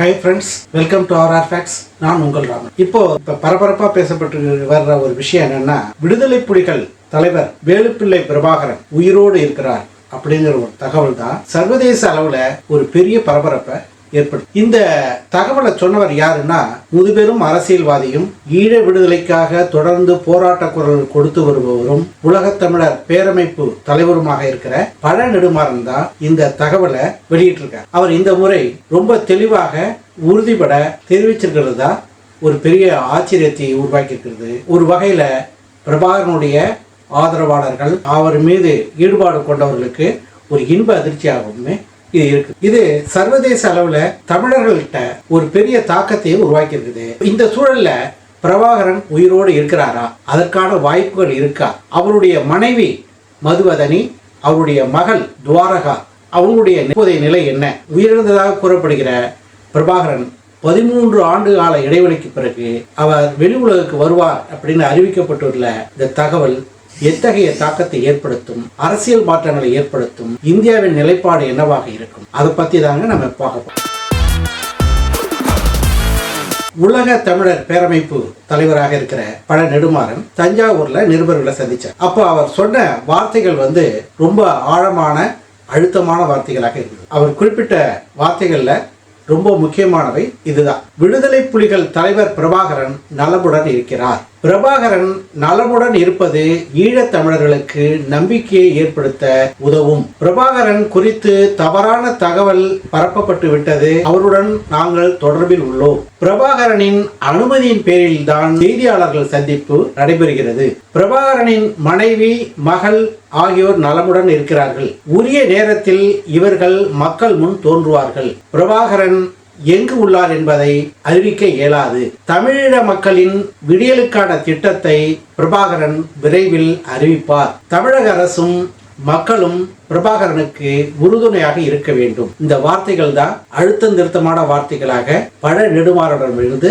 Hi friends welcome to R ஆர்ஃபேக்ஸ் நான் உங்கள் ராமன். இப்போ இப்போ பரபரப்பாக பேசப்பட்டு வர்ற ஒரு விஷயம் என்னன்னா விடுதலை புலிகள் தலைவர் வேலுப்பிள்ளை பிரபாகரன் உயிரோடு இருக்கிறார் அப்படிங்கிற ஒரு தகவல் தான் சர்வதேச அளவில் ஒரு பெரிய பரபரப்பை ஏற்படும். இந்த தகவலை சொன்னவர் யாருன்னா முதுபெரும் அரசியல்வாதியும் ஈழ விடுதலைக்காக தொடர்ந்து போராட்ட குரல் கொடுத்து வருபவரும் உலகத்தமிழர் பேரமைப்பு தலைவருமாக இருக்கிற பழ நெடுமாறன் தான் இந்த தகவலை வெளியிட்டிருக்கார். அவர் இந்த முறை ரொம்ப தெளிவாக உறுதிபட தெரிவிச்சிருக்கிறது தான் ஒரு பெரிய ஆச்சரியத்தை உருவாக்கியிருக்கிறது. ஒரு வகையில பிரபாகரனுடைய ஆதரவாளர்கள் அவர் மீது ஈடுபாடு கொண்டவர்களுக்கு ஒரு இன்ப அதிர்ச்சியாகவும் இது இருக்கு. இது சர்வதேச அளவுல தமிழர்கள்ட்ட ஒரு பெரிய தாக்கத்தை உருவாக்கி இருக்குது இந்த சூழல்ல பிரபாகரன் உயிரோடு இருக்கிறாரா? அதற்கான வாய்ப்புகள் இருக்கா? அவருடைய மனைவி மதுவதனி அவருடைய மகள் துவாரகா அவங்களுடைய இப்போதைய நிலை என்ன? உயிரிழந்ததாக கூறப்படுகிற பிரபாகரன் பதிமூன்று ஆண்டு கால இடைவெளிக்கு பிறகு அவர் வெளி உலகுக்கு வருவார் அப்படின்னு அறிவிக்கப்பட்டுள்ள இந்த தகவல் எத்தகைய தாக்கத்தை ஏற்படுத்தும் அரசியல் மாற்றங்களை ஏற்படுத்தும் இந்தியாவின் நிலைப்பாடு என்னவாக இருக்கும்? அதை பத்தி தாங்க நம்ம பார்க்க உலக தமிழர் பேரமைப்பு தலைவராக இருக்கிற பழ நெடுமாறன் தஞ்சாவூர்ல நிருபர்களை சந்திச்சார். அப்போ அவர் சொன்ன வார்த்தைகள் வந்து ரொம்ப ஆழமான அழுத்தமான வார்த்தைகளாக இருக்குது அவர் குறிப்பிட்ட வார்த்தைகள்ல ரொம்ப முக்கியமானவை இதுதான். விடுதலை புலிகள் தலைவர் பிரபாகரன் நலமுடன் இருக்கிறார். பிரபாகரன் நலமுடன் இருப்பது ஈழத் தமிழர்களுக்கு நம்பிக்கையை ஏற்படுத்த உதவும். பிரபாகரன் குறித்து தவறான தகவல் பரப்பப்பட்டு விட்டது அவருடன் நாங்கள் தொடர்பில் உள்ளோம். பிரபாகரனின் அனுமதியின் பேரில் தான் செய்தியாளர்கள் சந்திப்பு நடைபெறுகிறது. பிரபாகரனின் மனைவி மகள் ஆகியோர் நலமுடன் இருக்கிறார்கள். உரிய நேரத்தில் இவர்கள் மக்கள் முன் தோன்றுவார்கள். பிரபாகரன் எங்கு உள்ளார் என்பதை அறிவிக்க இயலாது. தமிழீழ மக்களின் விடியலுக்கான திட்டத்தை பிரபாகரன் விரைவில் அறிவிப்பார். தமிழக அரசும் மக்களும் பிரபாகரனுக்கு உறுதுணையாக இருக்க வேண்டும். இந்த வார்த்தைகள் தான் அழுத்தம் திருத்தமான வார்த்தைகளாக பழ நெடுமாறனிடமிருந்து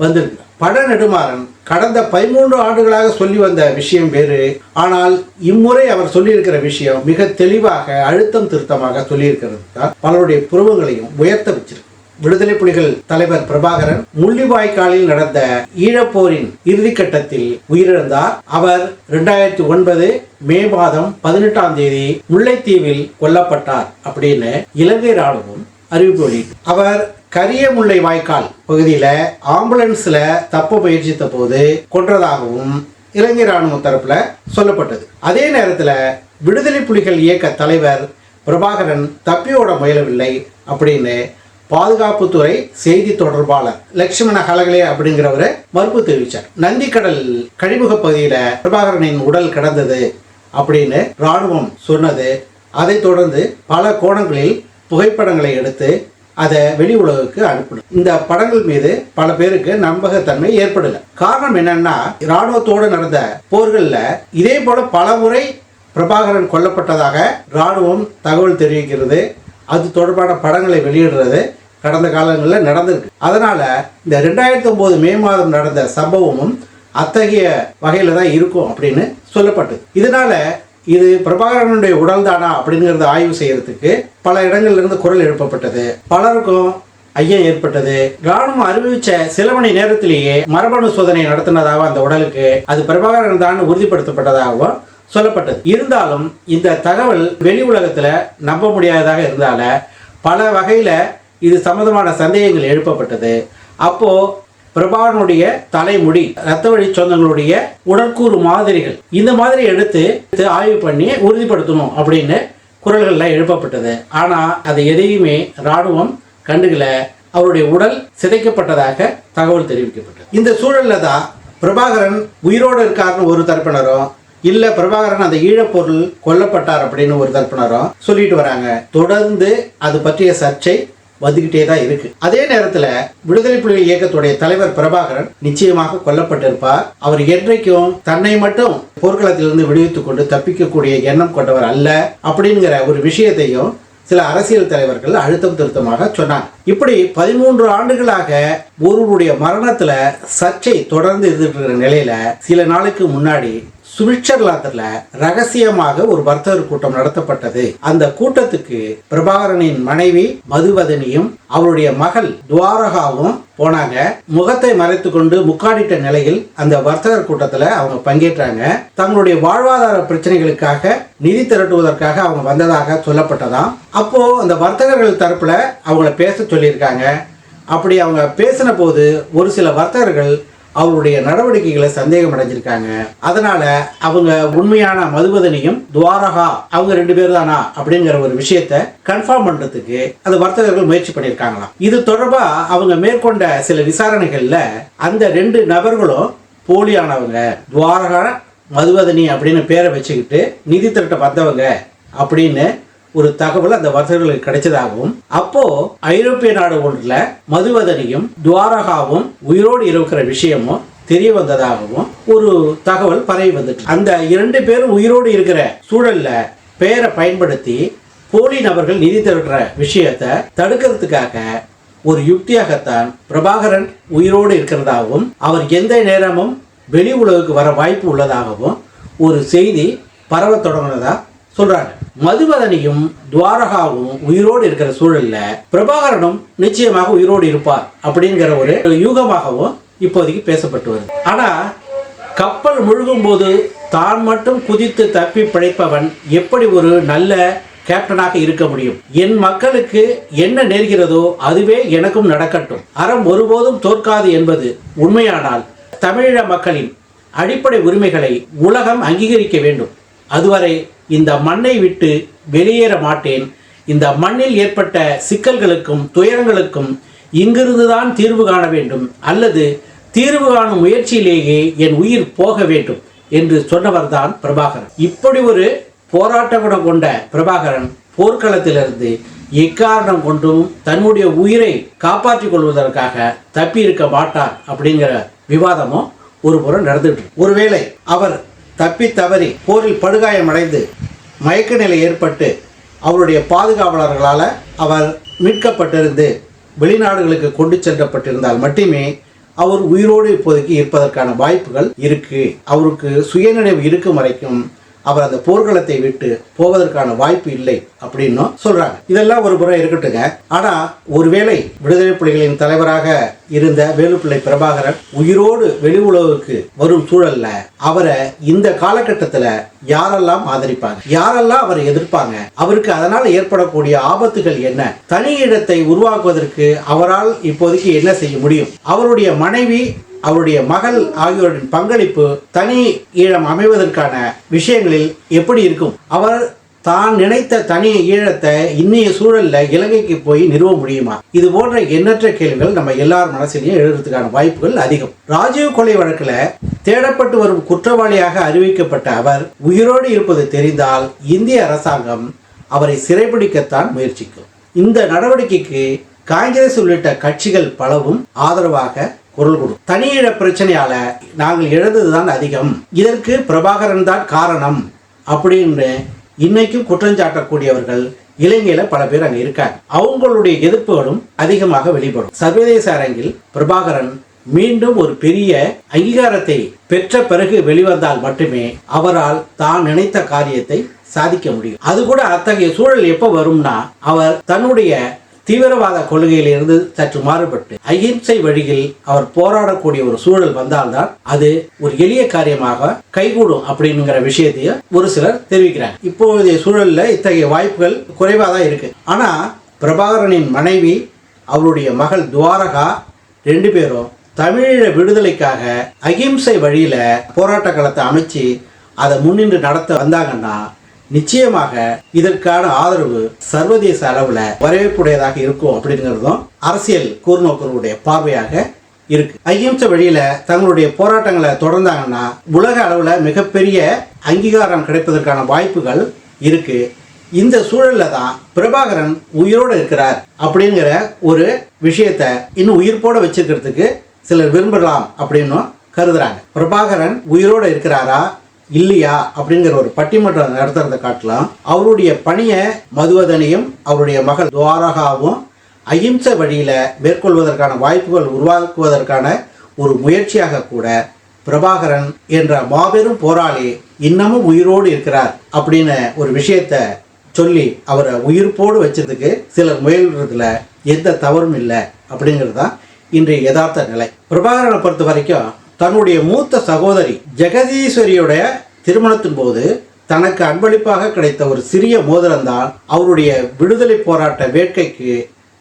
வந்திருக்கு பட நெடுமாறன் கடந்த பதிமூன்று ஆண்டுகளாக சொல்லி வந்த விஷயம் வேறு. ஆனால் இம்முறை அவர் சொல்லியிருக்கிற விஷயம் மிக தெளிவாக அழுத்தம் திருத்தமாக சொல்லியிருக்கிறது. தான் பலருடைய புருவங்களையும் உயர்த்த வச்சிருக்கு. விடுதலை புலிகள் தலைவர் பிரபாகரன் முள்ளிவாய்க்காலில் நடந்த ஈழப்போரின் இறுதிக்கட்டத்தில் உயிரிழந்தார். அவர் இரண்டாயிரத்தி ஒன்பது மே மாதம் பதினெட்டாம் தேதி முல்லைத்தீவில் கொல்லப்பட்டார் அப்படின்னு இலங்கை ராணுவம் அறிவிப்பு வெளியிட்டு அவர் கரிய முல்லை வாய்க்கால் பகுதியில ஆம்புலன்ஸ்ல தப்ப முயற்சித்த போது கொன்றதாகவும் இலங்கை ராணுவ தரப்புல சொல்லப்பட்டது. அதே நேரத்துல விடுதலை புலிகள் இயக்க தலைவர் பிரபாகரன் தப்பியோட முயலவில்லை அப்படின்னு பாதுகாப்புத்துறை செய்தி தொடர்பாளர் லட்சுமண ஹலகலே அப்படிங்கிறவரு மறுப்பு தெரிவித்தார் நந்திக்கடல் கழிமுக பகுதியில் பிரபாகரனின் உடல் கிடந்தது அப்படின்னு ராணுவம் சொன்னது. அதைத் தொடர்ந்து பல கோணங்களில் புகைப்படங்களை எடுத்து அதை வெளி உலகுக்கு அனுப்பணும் இந்த படங்கள் மீது பல பேருக்கு நம்பகத்தன்மை ஏற்படல. காரணம் என்னன்னா ராணுவத்தோடு நடந்த போர்களில் இதே போல பல முறை பிரபாகரன் கொல்லப்பட்டதாக ராணுவம் தகவல் தெரிவிக்கிறது. அது தொடர்பான படங்களை வெளியிடுறது. கடந்த காலங்களில் நடந்திருக்கு. அதனால இந்த ரெண்டாயிரத்தி ஒன்பது மே மாதம் நடந்த சம்பவமும் அத்தகைய வகையில தான் இருக்கும் அப்படின்னு சொல்லப்பட்டது இதனால இது பிரபாகரனுடைய உடல் தானா அப்படிங்கிறத ஆய்வு செய்யறதுக்கு பல இடங்கள்ல இருந்து குரல் எழுப்பப்பட்டது. பலருக்கும் ஐயம் ஏற்பட்டது. ராணுவம் அறிவிச்ச சில மணி நேரத்திலேயே மரபணு சோதனை நடத்தினதாகவும் அந்த உடலுக்கு அது பிரபாகரன் தான் உறுதிப்படுத்தப்பட்டதாகவும் சொல்லப்பட்டது. இருந்தாலும் இந்த தகவல் வெளி உலகத்துல நம்ப முடியாததாக இருந்தால பல வகையில இது சம்மந்தமான சந்தேகங்கள் எழுப்பப்பட்டது. அப்போ பிரபாவனுடைய தலைமுடி ரத்த வழி சொந்தங்களுடைய உடற்கூறு மாதிரிகள் இந்த மாதிரி எடுத்து ஆய்வு பண்ணி உறுதிப்படுத்தணும் அப்படின்னு குரல்கள்லாம் எழுப்பப்பட்டது. ஆனா அதை எதையுமே ராணுவம் கண்டுகள அவருடைய உடல் சிதைக்கப்பட்டதாக தகவல் தெரிவிக்கப்பட்டது. இந்த சூழல்ல தான் பிரபாகரன் உயிரோடு இருக்காருன்னு ஒரு தரப்பினரும் இல்ல பிரபாகரன் அந்த ஈழப்பொருள் கொல்லப்பட்டார் அப்படின்னு ஒரு தரப்பினரும் சொல்லிட்டு வராங்க. தொடர்ந்து அது பற்றிய சர்ச்சை வந்துகிட்டே தான் இருக்கு. அதே நேரத்துல விடுதலை புலிகள் இயக்கத்துடைய தலைவர் பிரபாகரன் நிச்சயமாக கொல்லப்பட்டிருப்பார். அவர் என்றைக்கும் தன்னை மட்டும் போர்க்களத்திலிருந்து விடுவித்துக் கொண்டு தப்பிக்கக்கூடிய எண்ணம் கொண்டவர் அல்ல அப்படிங்கிற ஒரு விஷயத்தையும் சில அரசியல் தலைவர்கள் அழுத்தம் திருத்தமாக சொன்னாங்க. இப்படி பதிமூன்று ஆண்டுகளாக ஒருவருடைய மரணத்துல சர்ச்சை தொடர்ந்து இருந்துட்டு இருக்கிற நிலையில சில நாளுக்கு முன்னாடி சுவிட்சர்லாந்துல ரகசியமாக ஒரு வர்த்தகர் கூட்டம் நடத்தப்பட்டது. அந்த கூட்டத்துக்கு பிரபாகரனின் மனைவி மதுவதனியும் அவருடைய மகள் துவாரகாவும் போனாங்க. முகத்தை மறைத்து கொண்டு முக்காடிட்ட நிலையில் அந்த வர்த்தகர் கூட்டத்துல அவங்க பங்கேற்றாங்க. தங்களுடைய வாழ்வாதார பிரச்சனைகளுக்காக நிதி திரட்டுவதற்காக அவங்க வந்ததாக சொல்லப்பட்டதாம். அப்போ அந்த வர்த்தகர்கள் தரப்புல அவங்கள பேச சொல்லியிருக்காங்க. அப்படி அவங்க பேசின போது ஒரு சில வர்த்தகர்கள் அவருடைய நடவடிக்கைகளை சந்தேகம் அடைஞ்சிருக்காங்க அதனால அவங்க உண்மையான மதுபதனையும் துவாரகா அவங்க ரெண்டு பேர் தானா அப்படிங்கிற ஒரு விஷயத்த கன்ஃபார்ம் பண்றதுக்கு அந்த வர்த்தகர்கள் முயற்சி பண்ணியிருக்காங்களாம். இது தொடர்பா அவங்க மேற்கொண்ட சில விசாரணைகள்ல அந்த ரெண்டு நபர்களும் போலியானவங்க. துவாரகா மதுவதனி அப்படின்னு பேரை வச்சுக்கிட்டு நிதி திரட்ட வந்தவங்க அப்படின்னு ஒரு தகவல் அந்த வர்த்தகர்களுக்கு கிடைச்சதாகவும் அப்போ ஐரோப்பிய நாடு ஒன்றில் மதுவதனியும் துவாரகாவும் உயிரோடு இருக்கிற விஷயமும் தெரிய வந்ததாகவும் ஒரு தகவல் பரவி வந்துட்டு. அந்த இரண்டு பேரும் உயிரோடு இருக்கிற சூழல்ல பெயரை பயன்படுத்தி போலி நபர்கள் நிதி திரட்டுற விஷயத்தை தடுக்கிறதுக்காக ஒரு யுக்தியாகத்தான் பிரபாகரன் உயிரோடு இருக்கிறதாகவும் அவர் எந்த நேரமும் வெளி உலகுக்கு வர வாய்ப்பு உள்ளதாகவும் ஒரு செய்தி பரவ தொடங்கினதா சொல்றாங்க. மதுவதனியும் துவாரகாவும் உயிரோடு இருக்கிற சூழல்ல பிரபாகரனும் நிச்சயமாக உயிரோடு இருப்பார் அப்படிங்கிற ஒரு யூகமாகவும் இப்போதைக்கு பேசப்பட்டு வருது. ஆனா கப்பல் முழுகும் போது தான் மட்டும் குதித்து தப்பி பிழைப்பவன் எப்படி ஒரு நல்ல கேப்டனாக இருக்க முடியும்? என் மக்களுக்கு என்ன நேர்கிறதோ அதுவே எனக்கும் நடக்கட்டும். அறம் ஒருபோதும் தோற்காது என்பது உண்மையானால் தமிழீழ மக்களின் அடிப்படை உரிமைகளை உலகம் அங்கீகரிக்க வேண்டும். அதுவரை இந்த மண்ணை விட்டு வெளியேற மாட்டேன். இந்த மண்ணில் ஏற்பட்ட சிக்கல்களுக்கும் துயரங்களுக்கும் இங்கிருந்துதான் தீர்வு காண வேண்டும். அல்லது தீர்வு காணும் முயற்சியிலேயே என் உயிர் போக வேண்டும் என்று சொன்னவர்தான் பிரபாகரன். இப்படி ஒரு போராட்ட குணம் கொண்ட பிரபாகரன் போர்க்களத்திலிருந்து எக்காரணம் கொண்டும் தன்னுடைய உயிரை காப்பாற்றிக் கொள்வதற்காக தப்பி இருக்க மாட்டார் அப்படிங்கிற விவாதமும் ஒரு புறம் நடந்துட்டு ஒருவேளை அவர் தப்பி தவறி போரில் படுகாயமடைந்து மயக்க நிலை ஏற்பட்டு அவருடைய பாதுகாவலர்களால் அவர் மீட்கப்பட்டிருந்து வெளிநாடுகளுக்கு கொண்டு சென்றப்பட்டிருந்தால் மட்டுமே அவர் உயிரோடு இப்போதைக்கு இருப்பதற்கான வாய்ப்புகள் இருக்கு. அவருக்கு சுயநினைவு இருக்கும் வரைக்கும் அவர் அந்த போர்க்களத்தை விட்டு போவதற்கான வாய்ப்பு இல்லை அப்படின்னும் சொல்றாங்க. இதெல்லாம் ஒரு புறம் இருக்கட்டுங்க. ஆனா ஒருவேளை விடுதலை புலிகளின் தலைவராக இருந்த வேலுப்பிள்ளை பிரபாகரன் உயிரோடு வெளி உலகுக்கு வரும் சூழல்ல அவரை இந்த காலகட்டத்துல யாரெல்லாம் ஆதரிப்பாங்க? யாரெல்லாம் அவரை எதிர்ப்பாங்க? அவருக்கு அதனால் ஏற்படக்கூடிய ஆபத்துகள் என்ன? தனி இடத்தை உருவாக்குவதற்கு அவரால் இப்போதைக்கு என்ன செய்ய முடியும்? அவருடைய மனைவி அவருடைய மகள் ஆகியோரின் பங்களிப்பு தனி ஈழம் அமைவதற்கான விஷயங்களில் எப்படி இருக்கும்? அவர் தான் நினைத்த தனி ஈழத்தை இன்னைய சூழல்ல இலங்கைக்கு போய் நிறுவ முடியுமா? இது போன்ற எண்ணற்ற கேள்விகள் நம்ம எல்லார் மனசிலையும் எழுதுறதுக்கான வாய்ப்புகள் அதிகம். ராஜீவ் கொலை வழக்கில் தேடப்பட்டு வரும் குற்றவாளியாக அறிவிக்கப்பட்ட அவர் உயிரோடு இருப்பது தெரிந்தால் இந்திய அரசாங்கம் அவரை சிறைபிடிக்கத்தான் முயற்சிக்கும். இந்த நடவடிக்கைக்கு காங்கிரஸ் உள்ளிட்ட கட்சிகள் பலவும் ஆதரவாக குரல் கொடு. தனியிட பிரச்சனையால நாங்கள் இழந்ததுதான் அதிகம். இதற்கு பிரபாகரன் தான் காரணம் அப்படின்னு இன்னைக்கும் குற்றஞ்சாட்டக்கூடியவர்கள் இலங்கையில பல பேர் அங்க இருக்காங்க. அவங்களுடைய எதிர்ப்புகளும் அதிகமாக வெளிப்படும். சர்வதேச அரங்கில் பிரபாகரன் மீண்டும் ஒரு பெரிய அங்கீகாரத்தை பெற்ற பிறகு வெளிவந்தால் மட்டுமே அவரால் தான் நினைத்த காரியத்தை சாதிக்க முடியும். அது கூட அத்தகைய சூழல் எப்ப வரும்னா அவர் தன்னுடைய தீவிரவாத கொள்கையிலிருந்து சற்று மாறுபட்டு அகிம்சை வழியில் அவர் போராடக்கூடிய ஒரு சூழல் வந்தால்தான் அது ஒரு எளிய காரியமாக கைகூடும் அப்படிங்கிற விஷயத்தையும் ஒரு சிலர் தெரிவிக்கிறாங்க. இப்போதைய சூழல்ல இத்தகைய வாய்ப்புகள் குறைவாக தான் இருக்கு. ஆனா பிரபாகரனின் மனைவி அவருடைய மகள் துவாரகா ரெண்டு பேரும் தமிழீழ விடுதலைக்காக அகிம்சை வழியில போராட்ட களத்தை அமைச்சு அதை முன்னின்று நடத்த வந்தாங்கன்னா நிச்சயமாக இதற்கான ஆதரவு சர்வதேச அளவில் வரவேற்புடையதாக இருக்கும் அப்படிங்கிறதும் அரசியல் கூர்நோக்கர்களுடைய பார்வையாக இருக்கு. அகிம்சை வழியில தங்களுடைய போராட்டங்களை தொடர்ந்தாங்கன்னா உலக அளவில் மிகப்பெரிய அங்கீகாரம் கிடைப்பதற்கான வாய்ப்புகள் இருக்கு. இந்த சூழல்ல தான் பிரபாகரன் உயிரோடு இருக்கிறார் அப்படிங்கிற ஒரு விஷயத்த இன்னும் உயிர்ப்போட வச்சிருக்கிறதுக்கு சிலர் விரும்பலாம் அப்படின்னும் கருதுறாங்க. பிரபாகரன் உயிரோடு இருக்கிறாரா? இல்லையா அப்படிங்கிற ஒரு பட்டிமன்றம் நடத்துறதை காட்டலாம். அவருடைய பணியை மதுவதனையும் அவருடைய மகள் துவாரகாவும் அகிம்சை வழியில் மேற்கொள்வதற்கான வாய்ப்புகள் உருவாக்குவதற்கான ஒரு முயற்சியாக கூட பிரபாகரன் என்ற மாபெரும் போராளி இன்னமும் உயிரோடு இருக்கிறார் அப்படின்னு ஒரு விஷயத்த சொல்லி அவரை உயிர்ப்போடு வச்சதுக்கு சிலர் முயல்றதுல எந்த தவறும் இல்லை அப்படிங்கிறது தான் இன்றைய யதார்த்த நிலை. பிரபாகரனை பொறுத்த வரைக்கும் தன்னுடைய மூத்த சகோதரி ஜெகதீஸ்வரியுடைய திருமணத்தின் போது தனக்கு அன்பளிப்பாக கிடைத்த ஒரு சிறிய மோதிரம்தான் அவருடைய விடுதலை போராட்ட வேட்கைக்கு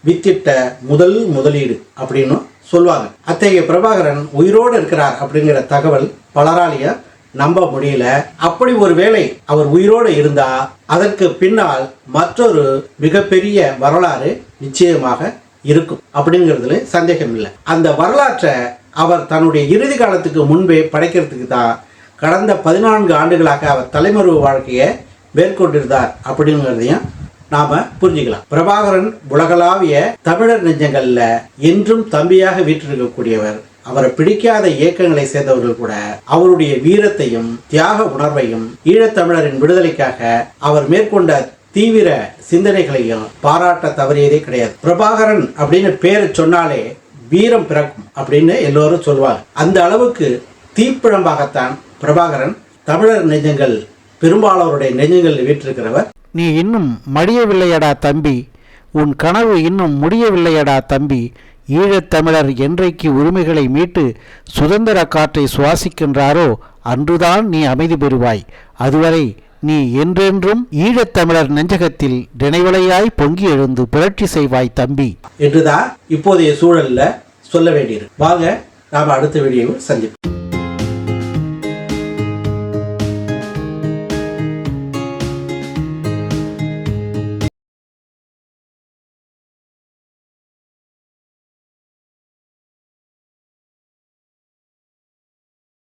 வித்திட்ட முதல் முதலீடு அப்படின்னு சொல்லுவாங்க. அத்தகைய பிரபாகரன் உயிரோடு இருக்கிறார் அப்படிங்கிற தகவல் பலராலையும் நம்ப முடியல. அப்படி ஒரு வேளை அவர் உயிரோடு இருந்தா அதற்கு பின்னால் மற்றொரு மிகப்பெரிய வரலாறு நிச்சயமாக இருக்கும். அப்படிங்கிறதுல சந்தேகம் இல்லை அந்த வரலாற்றை அவர் தன்னுடைய இறுதி காலத்துக்கு முன்பே படைக்கிறதுக்கு தான் கடந்த பதினான்கு ஆண்டுகளாக அவர் தலைமறைவு வாழ்க்கையை மேற்கொண்டிருந்தார் அப்படிங்கிறதையும் நாம புரிஞ்சுக்கலாம். பிரபாகரன் உலகளாவிய தமிழர் நெஞ்சங்கள்ல என்றும் தம்பியாக வீற்றிருக்கக்கூடியவர் அவரை பிடிக்காத இயக்கங்களை சேர்ந்தவர்கள் கூட அவருடைய வீரத்தையும் தியாக உணர்வையும் ஈழத்தமிழரின் விடுதலைக்காக அவர் மேற்கொண்ட தீவிர சிந்தனைகளையும் பாராட்ட தவறியதே கிடையாது. பிரபாகரன் அப்படின்னு பேரை சொன்னாலே வீரம் பிறக்கும் அப்படின்னு எல்லோரும் சொல்வார் அந்த அளவுக்கு தீப்பிழம்பாகத்தான் பிரபாகரன் தமிழர் நெஞ்சங்கள் பெரும்பாலோருடைய நெஞ்சங்கள் வீற்றிருக்கிறவர். நீ இன்னும் மடியவில்லையடா தம்பி. உன் கனவு இன்னும் முடியவில்லையடா தம்பி. ஈழத்தமிழர் என்றைக்கு உரிமைகளை மீட்டு சுதந்திர காற்றை சுவாசிக்கின்றாரோ அன்றுதான் நீ அமைதி பெறுவாய். அதுவரை நீ என்றென்றும் ஈழத்தமிழர் நெஞ்சகத்தில் நினைவலையாய் பொங்கி எழுந்து புரட்சி செய்வாய் தம்பி. என்றுதான் இப்போதைய சூழல்ல சொல்ல வேண்டியிருக்கு. வாங்க நாம அடுத்த வீடியோவில் சந்திப்போம்.